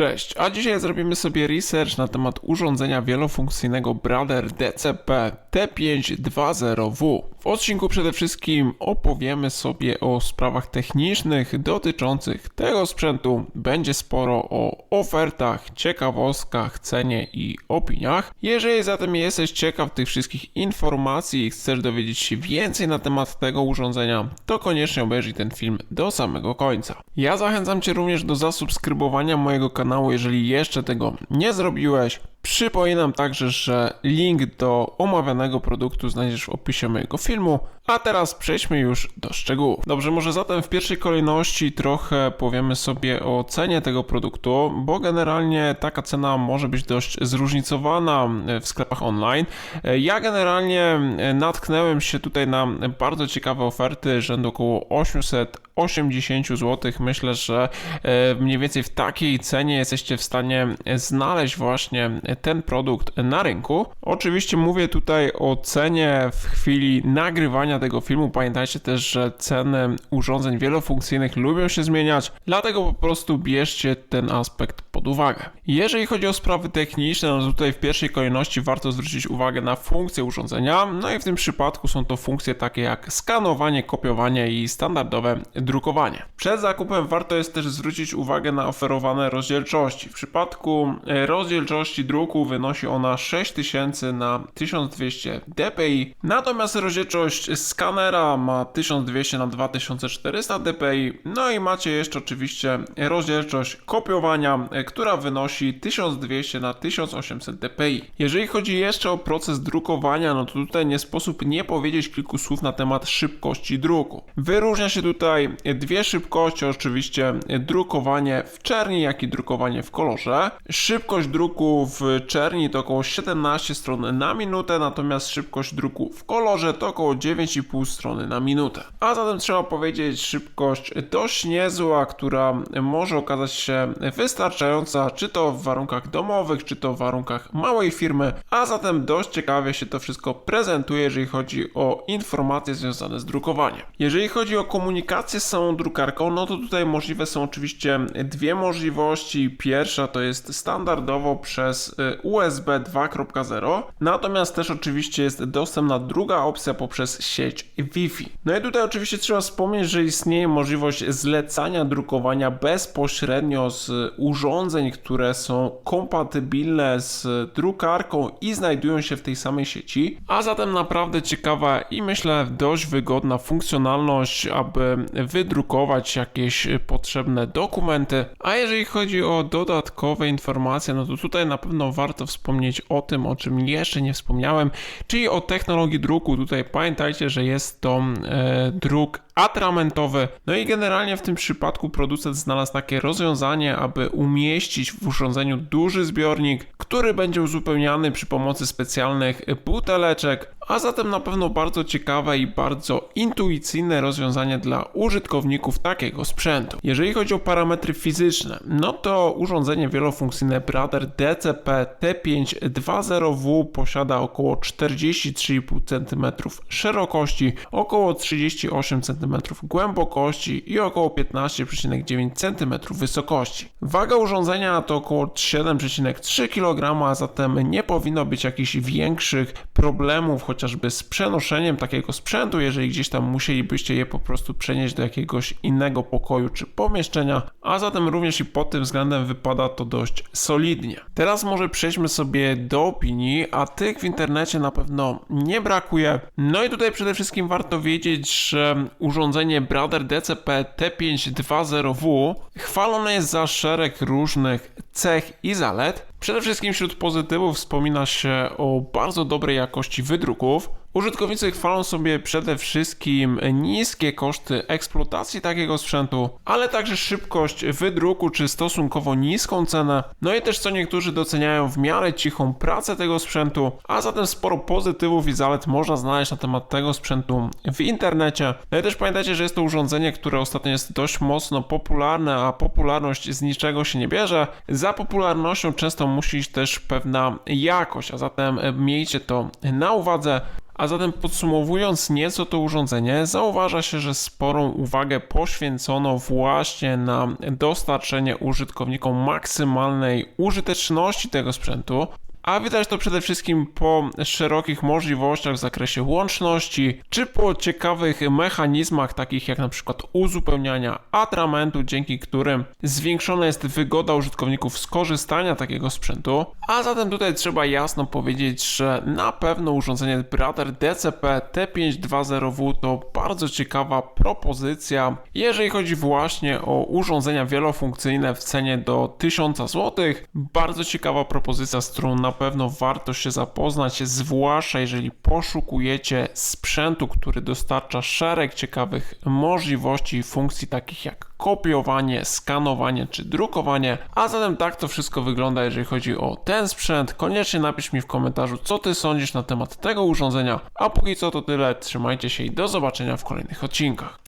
Cześć, a dzisiaj zrobimy sobie research na temat urządzenia wielofunkcyjnego Brother DCP T520W. W odcinku przede wszystkim opowiemy sobie o sprawach technicznych dotyczących tego sprzętu. Będzie sporo o ofertach, ciekawostkach, cenie i opiniach. Jeżeli zatem jesteś ciekaw tych wszystkich informacji i chcesz dowiedzieć się więcej na temat tego urządzenia, to koniecznie obejrzyj ten film do samego końca. Ja zachęcam Cię również do zasubskrybowania mojego kanału, jeżeli jeszcze tego nie zrobiłeś. Przypominam także, że link do omawianego produktu znajdziesz w opisie mojego filmu, a teraz przejdźmy już do szczegółów. Dobrze, może zatem w pierwszej kolejności trochę powiemy sobie o cenie tego produktu, bo generalnie taka cena może być dość zróżnicowana w sklepach online. Ja generalnie natknąłem się tutaj na bardzo ciekawe oferty rzędu około 880 zł. Myślę, że e, mniej więcej w takiej cenie jesteście w stanie znaleźć właśnie ten produkt na rynku. Oczywiście mówię tutaj o cenie w chwili nagrywania tego filmu. Pamiętajcie też, że ceny urządzeń wielofunkcyjnych lubią się zmieniać, dlatego po prostu bierzcie ten aspekt pod uwagę. Jeżeli chodzi o sprawy techniczne, no tutaj w pierwszej kolejności warto zwrócić uwagę na funkcje urządzenia, no i w tym przypadku są to funkcje takie jak skanowanie, kopiowanie i standardowe drukowanie. Przed zakupem warto jest też zwrócić uwagę na oferowane rozdzielczości. W przypadku e, rozdzielczości druku wynosi ona 6000 na 1200 dpi, natomiast rozdzielczość skanera ma 1200 na 2400 dpi, no i macie jeszcze oczywiście rozdzielczość kopiowania, e, która wynosi 1200 na 1800 dpi. Jeżeli chodzi jeszcze o proces drukowania, no to tutaj nie sposób nie powiedzieć kilku słów na temat szybkości druku. Wyróżnia się tutaj dwie szybkości, oczywiście drukowanie w czerni, jak i drukowanie w kolorze. Szybkość druku w czerni to około 17 stron na minutę, natomiast szybkość druku w kolorze to około 9,5 strony na minutę. A zatem trzeba powiedzieć szybkość dość niezła, która może okazać się wystarczająca, czy to w warunkach domowych, czy to w warunkach małej firmy, a zatem dość ciekawie się to wszystko prezentuje, jeżeli chodzi o informacje związane z drukowaniem. Jeżeli chodzi o komunikację z samą drukarką, no to tutaj możliwe są oczywiście dwie możliwości. Pierwsza to jest standardowo przez y, USB 2.0, natomiast też oczywiście jest dostępna druga opcja poprzez sieć Wi-Fi. No i tutaj oczywiście trzeba wspomnieć, że istnieje możliwość zlecania drukowania bezpośrednio z urządzeń, które są kompatybilne z drukarką i znajdują się w tej samej sieci, a zatem naprawdę ciekawa i myślę dość wygodna funkcjonalność, aby wydrukować jakieś potrzebne dokumenty. A jeżeli chodzi o dodatkowe informacje, no to tutaj na pewno warto wspomnieć o tym, o czym jeszcze nie wspomniałem, czyli o technologii druku. Tutaj pamiętajcie, że jest to e, druk atramentowy. No i generalnie w tym przypadku producent znalazł takie rozwiązanie, aby umieścić w urządzeniu duży zbiornik, który będzie uzupełniany przy pomocy specjalnych buteleczek, a zatem na pewno bardzo ciekawe i bardzo intuicyjne rozwiązanie dla użytkowników takiego sprzętu. Jeżeli chodzi o parametry fizyczne, no to urządzenie wielofunkcyjne Brother DCP T520W posiada około 43,5 cm szerokości, około 38 cm głębokości i około 15,9 cm wysokości. Waga urządzenia to około 7,3 kg, a zatem nie powinno być jakichś większych problemów, chociażby z przenoszeniem takiego sprzętu, jeżeli gdzieś tam musielibyście je po prostu przenieść do jakiegoś innego pokoju czy pomieszczenia, a zatem również i pod tym względem wypada to dość solidnie. Teraz może przejdźmy sobie do opinii, a tych w internecie na pewno nie brakuje. No i tutaj przede wszystkim warto wiedzieć, że urządzenie Brother DCP T520W chwalone jest za szereg różnych cech i zalet. Przede wszystkim wśród pozytywów wspomina się o bardzo dobrej jakości wydruków, Użytkownicy chwalą sobie przede wszystkim niskie koszty eksploatacji takiego sprzętu, ale także szybkość wydruku czy stosunkowo niską cenę. No i też co niektórzy doceniają w miarę cichą pracę tego sprzętu, a zatem sporo pozytywów i zalet można znaleźć na temat tego sprzętu w internecie. No i też pamiętajcie, że jest to urządzenie, które ostatnio jest dość mocno popularne, a popularność z niczego się nie bierze. Za popularnością często musi iść też pewna jakość, a zatem miejcie to na uwadze. A zatem podsumowując nieco to urządzenie, zauważa się, że sporą uwagę poświęcono właśnie na dostarczenie użytkownikom maksymalnej użyteczności tego sprzętu. A widać to przede wszystkim po szerokich możliwościach w zakresie łączności, czy po ciekawych mechanizmach takich jak na przykład uzupełniania atramentu, dzięki którym zwiększona jest wygoda użytkowników skorzystania takiego sprzętu. A zatem tutaj trzeba jasno powiedzieć, że na pewno urządzenie Brother DCP T520W to bardzo ciekawa propozycja, jeżeli chodzi właśnie o urządzenia wielofunkcyjne w cenie do 1000 zł. Bardzo ciekawa propozycja, z którą na pewno warto się zapoznać, zwłaszcza jeżeli poszukujecie sprzętu, który dostarcza szereg ciekawych możliwości i funkcji takich jak kopiowanie, skanowanie czy drukowanie. A zatem tak to wszystko wygląda, jeżeli chodzi o ten sprzęt. Koniecznie napisz mi w komentarzu, co ty sądzisz na temat tego urządzenia. A póki co to tyle, trzymajcie się i do zobaczenia w kolejnych odcinkach.